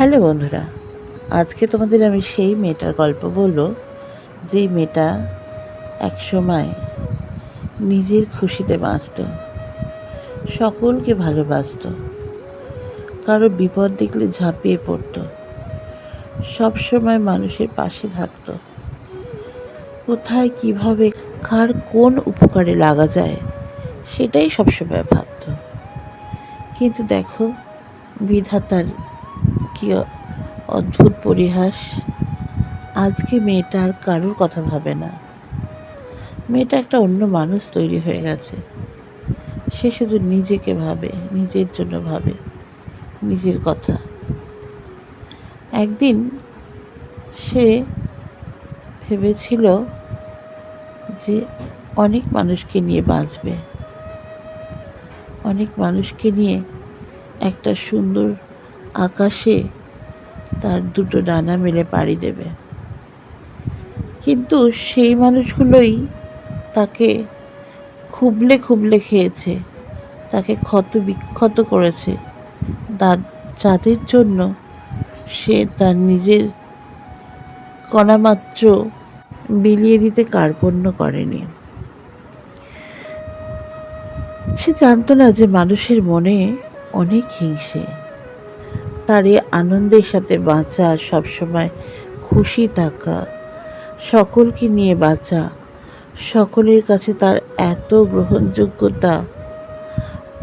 Hello বন্ধুরা, আজকে তোমাদের আমি সেই মেয়েটার গল্প বলব, যেই মেয়েটা একসময় নিজের খুশিতে বাঁচত, সকলকে ভালোবাসত, কারও বিপদ দেখলে ঝাঁপিয়ে পড়ত সব সময় মানুষের পাশে থাকতো। কোথায়, কীভাবে, কার কোন উপকারে লাগা যায়, সেটাই সবসময় ভাবত। কিন্তু দেখো, বিধাতার কি অদ্ভুত পরিহাস। আজকে মেয়েটা আর কারোর কথা ভাবে না। মেয়েটা একটা অন্য মানুষ তৈরি হয়ে গেছে। সে শুধু নিজেকে ভাবে, নিজের জন্য ভাবে, নিজের কথা। একদিন সে ভেবেছিল যে অনেক মানুষকে নিয়ে বাঁচবে। অনেক মানুষকে নিয়ে একটা সুন্দর আকাশে তার দুটো ডানা মেলে পাড়ি দেবে। কিন্তু সেই মানুষগুলোই তাকে খুবলে খুবলে খেয়েছে, তাকে ক্ষত বিক্ষত করেছে। যাদের জন্য সে তার নিজের কণামাত্র বিলিয়ে দিতে কার্পণ্য করেনি। সে জানতো না যে মানুষের মনে অনেক হিংসে। তার এই আনন্দের সাথে বাঁচা, সবসময় খুশি থাকা, সকলকে নিয়ে বাঁচা, সকলের কাছে তার এত গ্রহণযোগ্যতা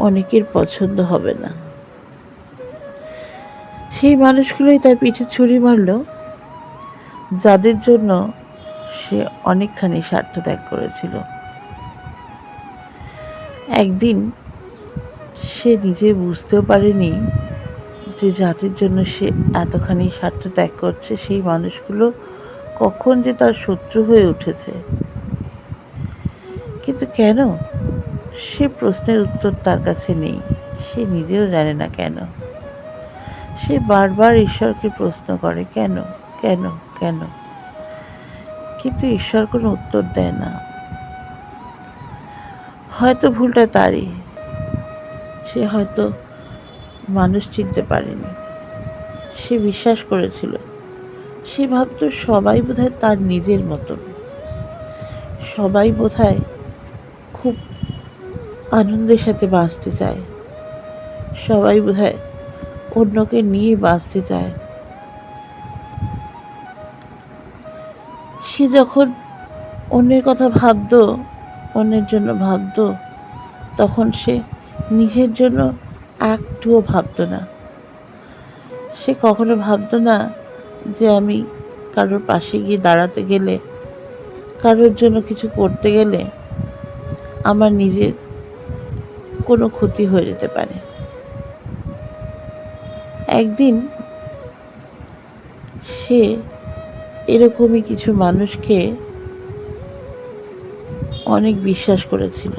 অনেকের পছন্দ হবে না। সেই মানুষগুলোই তার পিঠে ছুরি মারল, যাদের জন্য সে অনেকখানি স্বার্থ ত্যাগ করেছিল। একদিন সে নিজে বুঝতেও পারেনি যে জাতির জন্য সে এতখানি স্বার্থ ত্যাগ করছে, সেই মানুষগুলো কখন যে তার শত্রু হয়ে উঠেছে। কিন্তু কেন? সে প্রশ্নের উত্তর তার কাছে নেই। সে নিজেও জানে না কেন। সে বারবার ঈশ্বরকে প্রশ্ন করে, কেন? কেন? কেন? কিন্তু ঈশ্বর কোনো উত্তর দেয় না। হয়তো ভুলটা তারই। সে হয়তো মানুষ চিনতে পারেনি। সে বিশ্বাস করেছিল। সে ভাবতো সবাই বোধহয় তার নিজের মতন। সবাই বোধহয় খুব আনন্দের সাথে বাঁচতে চায়। সবাই বোধহয় অন্যকে নিয়ে বাঁচতে চায়। সে যখন অন্যের কথা ভাবতো, অন্যের জন্য ভাবতো, তখন সে নিজের জন্য একটুও ভাবতো না। সে কখনো ভাবতো না যে আমি কারোর পাশে গিয়ে দাঁড়াতে গেলে, কারোর জন্য কিছু করতে গেলে আমার নিজের কোনো ক্ষতি হয়ে যেতে পারে। একদিন সে এরকমই কিছু মানুষকে অনেক বিশ্বাস করেছিল।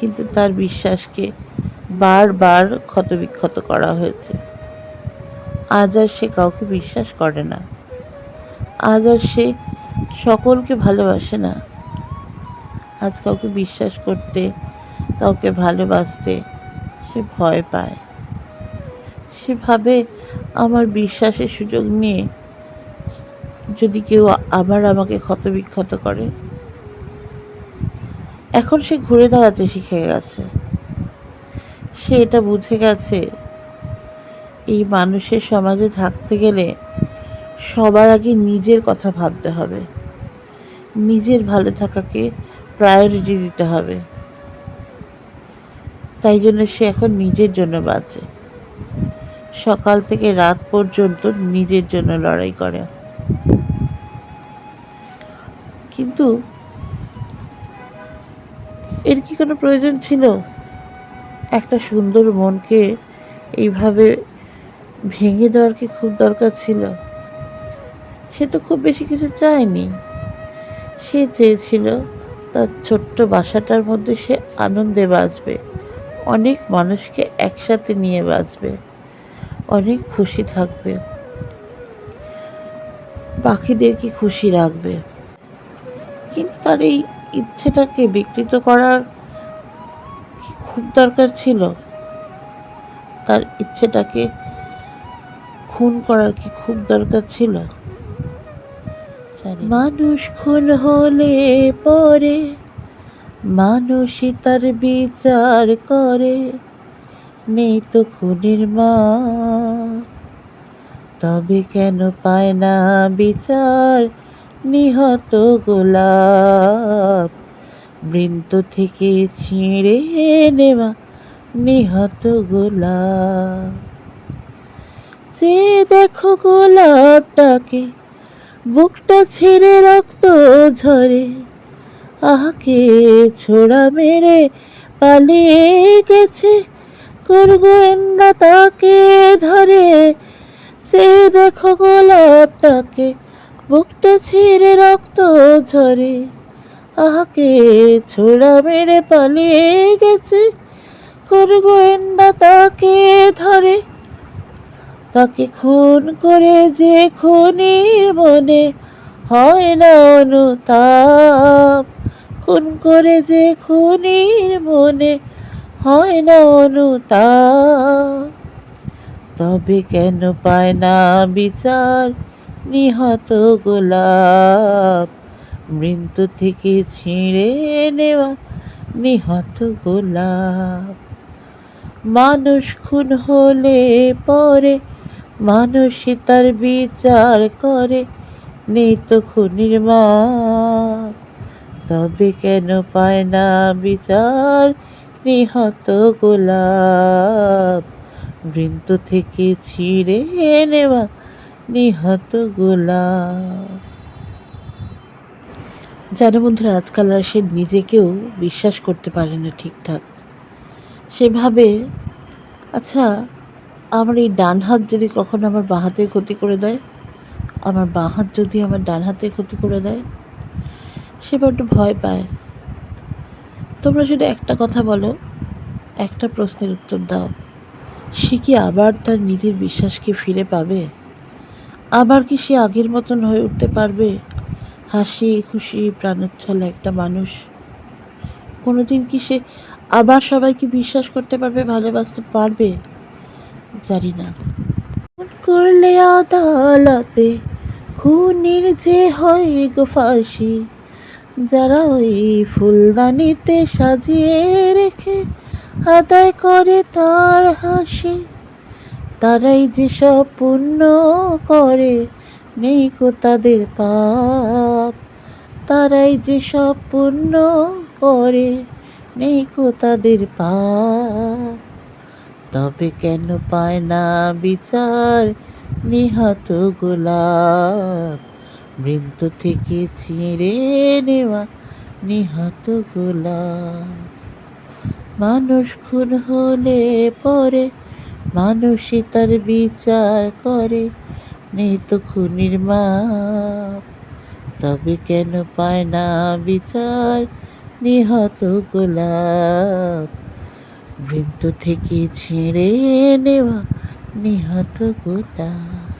কিন্তু তার বিশ্বাসকে বারবার ক্ষতবিক্ষত করা হয়েছে। আজ আর সে কাউকে বিশ্বাস করে না। আজ আর সে সকলকে ভালোবাসে না। আজ কাউকে বিশ্বাস করতে, কাউকে ভালোবাসতে সে ভয় পায়। সে ভাবে আমার বিশ্বাসের সুযোগ নিয়ে যদি কেউ আবার আমাকে ক্ষতবিক্ষত করে, এখন সে ঘুরে দাঁড়াতে শিখে গেছে। সে এটা বুঝে গেছে। এই মানুষের সমাজে থাকতে গেলে সবার আগে নিজের কথা ভাবতে হবে। নিজের ভালো থাকাকে প্রায়োরিটি দিতে হবে। তাই জন্য সে এখন নিজের জন্য বাঁচে। সকাল থেকে রাত পর্যন্ত নিজের জন্য লড়াই করে। কিন্তু এর কি কোনো প্রয়োজন ছিল? একটা সুন্দর মনকে এইভাবে ভেঙে দেওয়ার কি খুব দরকার ছিল? সে তো খুব বেশি কিছু চায়নি। সে চেয়েছিল তার ছোট্ট বাসাটার মধ্যে সে আনন্দে বাঁচবে। অনেক মানুষকে একসাথে নিয়ে বাঁচবে। অনেক খুশি থাকবে। পাখিদেরকে খুশি রাখবে? কিন্তু তার এই ইচ্ছেটাকে বিকৃত করার কি খুব দরকার ছিল। তার ইচ্ছেটাকে খুন করার কি খুব দরকার ছিল? মানুষ খুন হলে পরে, মানুষই তার বিচার করে। নেই তো খুনির মা, তবে কেন পায় না বিচার? নিহত গোলাপ বৃন্ত থেকে ছিঁড়ে নেওয়া নিহত গোলাপ। যে দেখো গোলাপটাকে, বুকটা ছেড়ে রক্ত ঝরে, আহাকে ছোড়া মেরে পালিয়ে গেছে গোয়েন্দা তাকে ধরে। সে দেখো গোলাপটাকে, বুকটা ছিঁড়ে রক্ত ঝরে আহাকে ছোড়া মেরে পালিয়ে গেছে। গোয়েন্দা তাকে ধরে, তাকে খুন করে যে খুনির মনে হয় না অনুতাপ। খুন করে যে খুনির মনে হয় না অনুতাপ। তবে কেন পায় না বিচার নিহত গোলাপ? মৃত্যু থেকে ছিঁড়ে নেওয়া নিহত গোলাপ। মানুষ খুন হলে পরে মানুষই তার বিচার করে নেই তো খুনির মা তবে কেন পায় না বিচার নিহত গোলাপ? বৃন্ত থেকে ছিঁড়ে নেওয়া নিহত গোলাপ। জানো বন্ধুরা, আজকাল আর সে নিজেকেও বিশ্বাস করতে পারে না ঠিকঠাক। সেভাবে আচ্ছা আমার এই ডান হাত যদি কখনো আমার বাঁ হাতের ক্ষতি করে দেয়? আমার বাঁ হাত যদি আমার ডান হাতের ক্ষতি করে দেয়? সে বড্ড ভয় পায়। তোমরা শুধু একটা কথা বলো, একটা প্রশ্নের উত্তর দাও। সে কি আবার তার নিজের বিশ্বাসকে ফিরে পাবে? আবার কি সে আগের মতন হয়ে উঠতে পারবে? হাসি, খুশি প্রাণোচ্ছল একটা মানুষ। কোনোদিন কি সে আবার সবাইকে বিশ্বাস করতে পারবে, ভালোবাসতে পারবে? জানি না। করলে আদালতে খুনির যে হয় গো ফাঁসি, যারা ওই ফুলদানিতে সাজিয়ে রেখে আদায় করে তার হাসি, তারাই যেসব পুণ্য করে। নেই কো তাদের পাপ। তারাই যেসব পুণ্য করে নেই কো তাদের পাপ। তবে কেন পায় না বিচার নিহত গোলাপ? বৃন্ত থেকে ছিঁড়ে নেওয়া নিহত গোলাপ। মানুষ খুন হলে পরে মানুষই তার বিচার করে। নেই তো খুনির মা তবে কেন পায় না বিচার নিহত গোলাপ? বৃন্ত থেকে ছেড়ে নেওয়া নিহত গোলাপ।